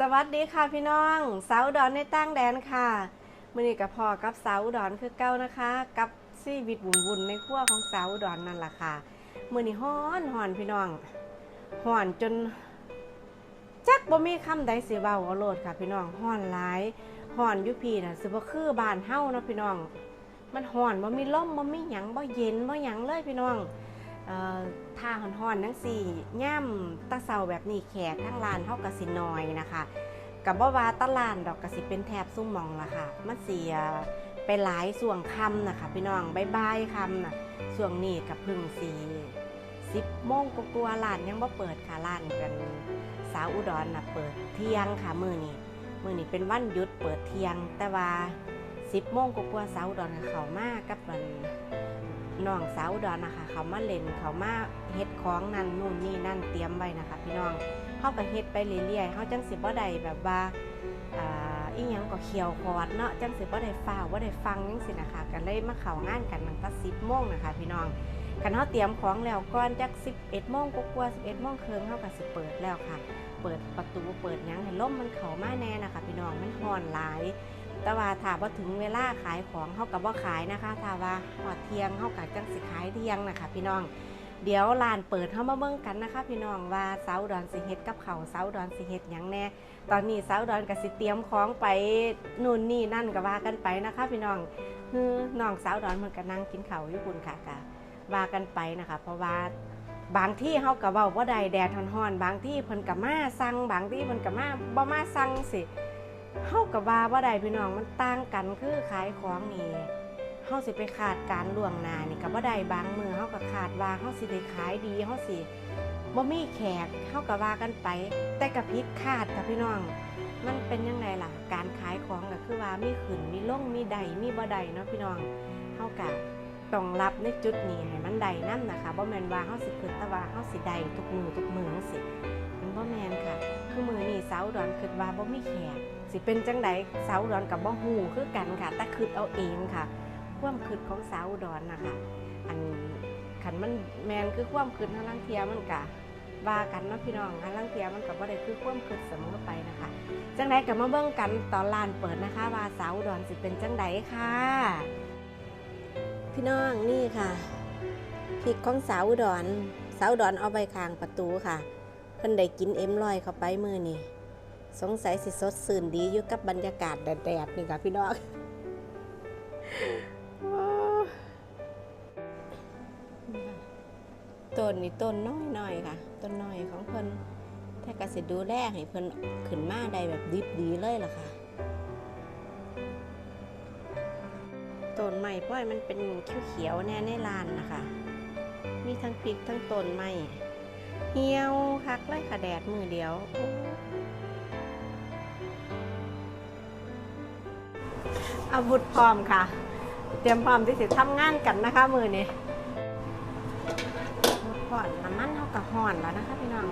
สวัสดีค่ะพี่น้องสาวดอนในตั้งแดนค่ะมื่อนี้กับพ่อกับสาวดอนคือเก้านะคะ กับชีวิตวุ่นๆในครัวของสาวดอนนั่นแหละค่ะมื่อนี้ฮ้อนฮ้อนพี่น้องฮ้อนจน จักบ่มีคำใดเสิเว้าเอาโลดค่ะ พี่น้องฮ้อนหลายฮ้อนยู่พี่น่ะสิบ่คือบานเฮานะพี่น้อง มันฮ้อนบ่มีล่มบ่มีหยังบ่เย็นบ่หยังเลยพี่น้อง เอ่าห่อนๆนังสี่ย่ำตะเซาแบบนี้แขกทั้งร้านเท่ากับสิน้อยนะคะกับบ่ว่าตะลานดอกกระสิเป็นแถบซุ้มมองละค่ะ มันเสียไปหลายส่วงคำนะคะพี่น้องบายบายคำนะส่วงนี้กับพึ่งสีสิบโมงกลัวาๆร้านยังบ่เปิดค่ะร้านกันสาวอุดรนะเปิดเที่ยงค่ะมือนี้มือนี้เป็นวันหยุดเปิดเที่ยง แต่ว่าสิบโมงกลัวสาวอุดรก็เขามากกับมัน น้องสาวอุดอนนะคะ เขามาเล่นเขามาเฮ็ดของนั่นนู่นนี่นั่นเตรียมไว้นะคะ พี่น้องเขาก็เฮ็ดไปเรื่อยๆเขาจังสิบ่ได้แบบว่าอ่าอีหยังก็เขียวคอดเนาะจังสิบ่ได้ฟ้าวบ่ได้ฟังจังสินะคะกันเลยมาเข้างานกันตั้งแต่10โมงนะคะ พี่น้องกันเขาเตรียมของแล้วก่อนจัก11โมงกว่าๆ11โมงเครึ่งเขาก็สิเปิดแล้วค่ะ เปิดประตูเปิดยังให้ลมมันเข้ามาแน่นะคะ พี่น้องมันร้อนหลาย แต่ว่าถ้าพอถึงเวลาขายของเขากับว่าขายนะคะถ้าว่าหอดเทียงเขากับจังสิขายเทียงนะคะพี่น้อง เดี๋ยวลานเปิดเขามาเบิ่งกันนะคะ พี่น้องว่าเสาดอนสิเฮ็ดกับเขาเสาดอนสิเฮ็ดหยังแน่ ตอนนี้เสาดอนกับสิเตรียมของไปนู่นนี่นั่นก็ว่ากันไปนะคะ พี่น้องฮือน้องสาวดอนมันก็นั่งกินข้าวอยู่คุณค่ะกะว่ากันไปนะคะ เพราะว่าบางที่เขาก็เว้าบ่ได้แดดร้อนๆบางที่เพิ่นก็มาสั่งบางที่เพิ่นก็มาบ่มาสั่งสิ เฮากับว่าบ่ได้พี่น้องมันต่างกันคือขายของนี่เฮาสิไปขาดการล่วงหน้านี่ก็บ่ได้บางมือเฮาก็ขาดว่าเฮาสิได้ขายดีเฮาสิบ่มีแขกเฮาก็ว่ากันไป แต่ก็ผิดคาดค่ะพี่น้อง มันเป็นยังไงล่ะ การขายของก็คือว่ามีขึ้นมีลงมีใดมีบ่ใดเนาะพี่น้องเฮาก็ต้องรับในจุดนี้ให้มันใดนํนนะคะบ่แม่นว่าเฮาสิขึ้นแต่ว่าเฮาสิใดทุกมือทุกมือจังซี่มันบ่แม่นค่ะ คือมือนี่สาวดอนคิดว่าบ่มีแขก สิเป็นจังใดสาวอุดรกับบ่ฮู้คือกันค่ะแต่คิดเอาเองค่ะ ความคิดของสาวอุดรนะคะอันขันมันแมนคือความคิดทางลังเทียมันกะว่ากันเนาะพี่น้องทางลังเทียมันกับว่าได้คือความคิดเสมอไปนะคะ จังใดกับมาเบิ่งกันตอนลานเปิดนะคะ ว่าสาวอุดรสิเป็นจังใดค่ะ พี่น้องนี่ค่ะพริกของสาวอุดรสาวอุดรเอาใบคางประตูค่ะ เพิ่นได้กินเอ็มลอยเข้าไปมือนี่ สงสัยสิสดสื่นดีอยู่กับบรรยากาศแดดๆนี่ค่ะพี่น้องต้นนี่ต้นน้อยๆค่ะ ต้นน้อยของเพิ่นแต่ก็สิดูแลให้เพิ่นขึ้นมาได้แบบดิบดีเลยล่ะค่ะต้นไม้พ่อยมันเป็นเขียวๆแน่ในลานนะคะ มีทั้งพริกทั้งต้นไม้เหี่ยวคักเลยค่ะแดดมือเดียว อาวุธพร้อมค่ะ เตรียมพร้อมที่จะทำงานกันนะคะ มือนี้ห่อนน้ำมันเท่ากับห่อนแล้วนะคะพี่น้อง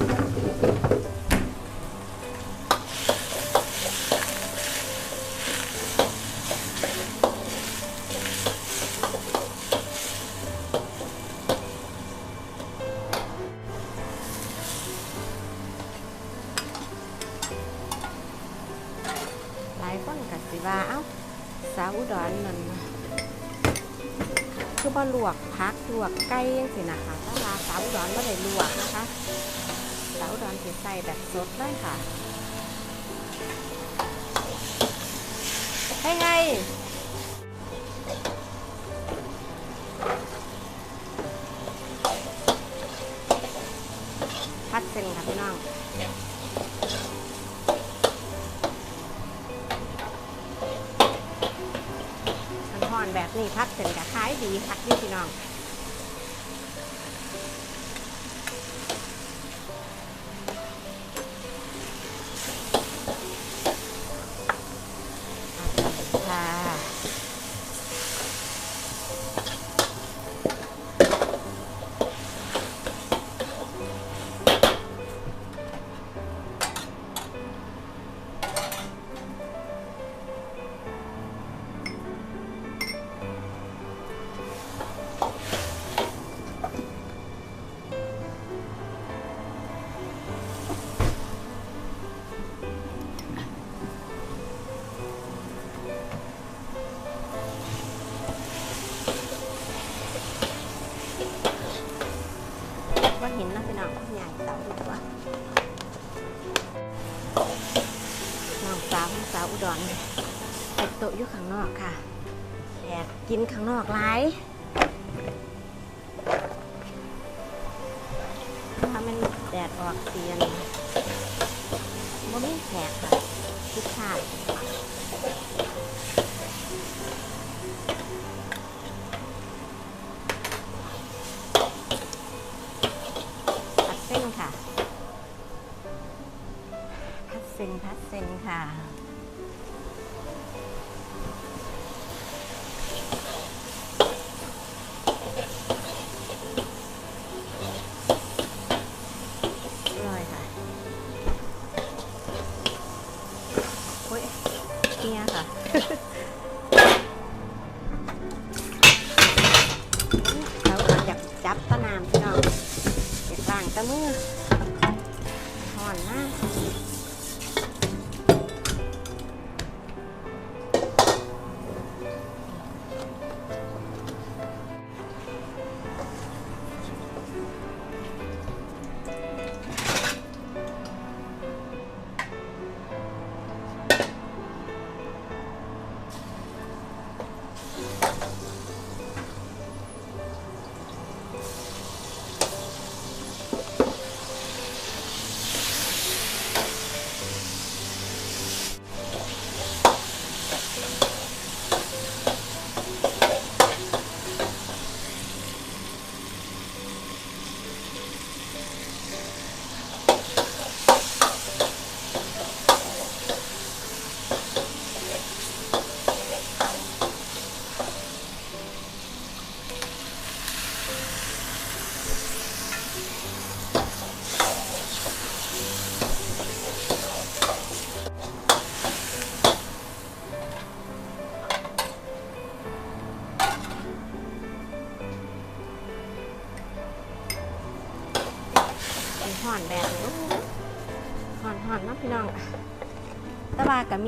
หลายคนก็สิว่าเอ้าสาวอุดรนั่นคือบ่ลวกพักลวกไก่จังซี่นะคะแต่ว่าสาวอุดรบ่ได้ลวกนะคะ สาวอุดรสิใส่แบบสดเลยค่ะให้ไงพัดเส้นค่ะพี่น้องมันห่อนแบบนี้พัดเส้นกับคล้ายดีคักนี่พี่น้อง เป็ดโตะอยู่ข้างนอกค่ะแดดกินข้างนอกหลายถ้ามันแดดออกเตียนบ่มีแขกค่ะทุกชาติพัดเส้นค่ะ พัดเส้นพัดเส้นค่ะ กียค่ะเราอยากจับตะนามพี่น้องอยากล้างตะมือถอนหน้าก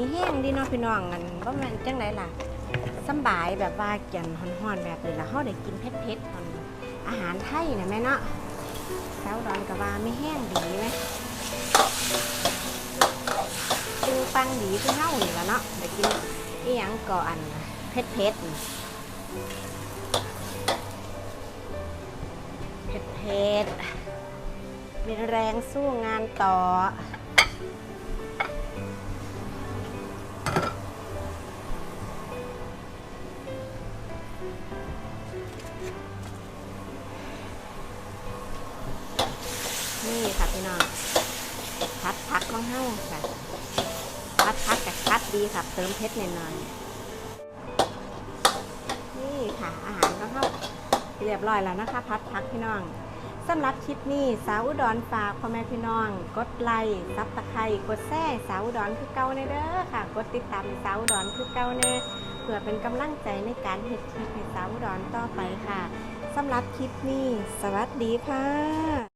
แต่ว่าก็มีแห้งดีเนาะพี่น้องอันว่ามันจังไรล่ะสบายแบบว่ากินห่อนๆแบบนี้ละเขาได้กินเผ็ดๆมันอาหารไทยนะแม่เนาะแถวดอนกับว่าไม่แห้งดีไหมคือปังดีคือเฮานี่ละเนาะได้กินอีหยังก่ออันเผ็ดๆเผ็ดๆมีแรงสู้งานต่อ นี่ค่ะพี่น้องพัดพักของเฮาค่ะพัดพักกับพัดดีค่ะเติมเผ็ดหน่อยๆนี่ค่ะ อาหารก็เข้าเรียบร้อยแล้วนะคะ พัดพักพี่น้องสำหรับคลิปนี้สาวอุดรฝากพ่อแม่พี่น้อง กดไลค์ซับตะไคร้กดแซ่สาวอุดรคือเก่าในเด้อค่ะ กดติดตามสาวอุดรคือเก่าแน่เพื่อเป็นกำลังใจในการเฮ็ดคลิปให้สาวอุดรต่อไปค่ะสำหรับคลิปนี้ สวัสดีค่ะ